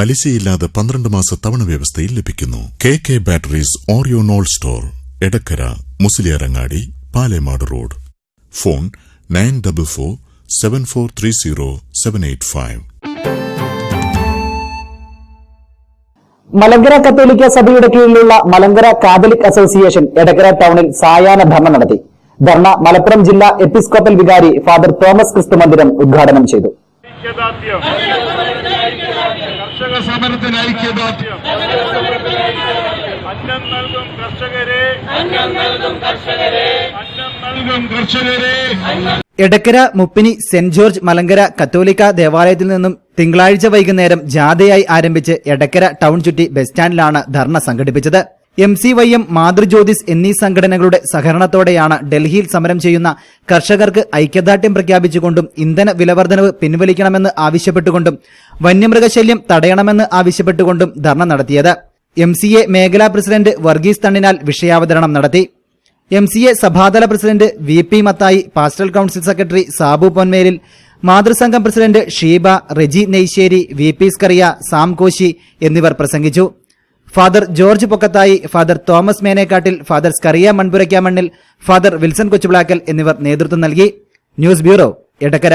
പലിശയില്ലാതെ പന്ത്രണ്ട് മാസ തവണ വ്യവസ്ഥയിൽ ലഭിക്കുന്നു. K K batteries ഓറിയോനോൾ store Edakkara Musaliyarangadi Palemad road. Phone nine double four seven four three zero seven eight five Malankara കത്തോലിക്ക സഭയുടെ കീഴിലുള്ള മലങ്കര കാതലിക് അസോസിയേഷൻ എടക്കര ടൌണിൽ സായാഹ്ന ധർണ നടത്തി. ധർണ മലപ്പുറം ജില്ലാ എപ്പിസ്കോപ്പൽ വികാരി ഫാദർ തോമസ് ക്രിസ്തു മന്ദിരം ഉദ്ഘാടനം ചെയ്തു. സമരത്തിന് ഐക്യദാർഢ്യം. അന്നം നൽകും കർഷകരെ. അന്നം നൽകും കർഷകരെ. അന്നം നൽകും കർഷകരെ എടക്കര മുപ്പിനി സെന്റ് ജോർജ് മലങ്കര കത്തോലിക്ക ദേവാലയത്തിൽ നിന്നും തിങ്കളാഴ്ച വൈകുന്നേരം ജാഥയായി ആരംഭിച്ച് എടക്കര ടൗൺ ചുറ്റി ബസ് സ്റ്റാൻഡിലാണ് ധർണ സംഘടിപ്പിച്ചത്. M C Y M Mathrujyothis എന്നീ സംഘടനകളുടെ സഹകരണത്തോടെയാണ് ഡൽഹിയിൽ സമരം ചെയ്യുന്ന കർഷകർക്ക് ഐക്യദാർഢ്യം പ്രഖ്യാപിച്ചുകൊണ്ടും ഇന്ധന വിലവർദ്ധനവ് പിൻവലിക്കണമെന്ന് ആവശ്യപ്പെട്ടുകൊണ്ടും വന്യമൃഗശല്യം തടയണമെന്ന് ആവശ്യപ്പെട്ടുകൊണ്ടും ധർണ നടത്തിയത്. എം സി എ മേഖലാ പ്രസിഡന്റ് വർഗീസ് തണ്ണിനാൽ വിഷയാവതരണം നടത്തി. M C A സഭാതല president V P Mathai pastoral council secretary Sabu Ponmelil മാതൃസംഘം president Sheeba Reji Neyssery V P Scaria Sam Koshy എന്നിവർ പ്രസംഗിച്ചു. Father George Pokkathai father Thomas Menekkattil father Scaria Manpurakkamannil father Wilson Kochuplakkal എന്നിവർ നേതൃത്വം നൽകി. News bureau Edakkara.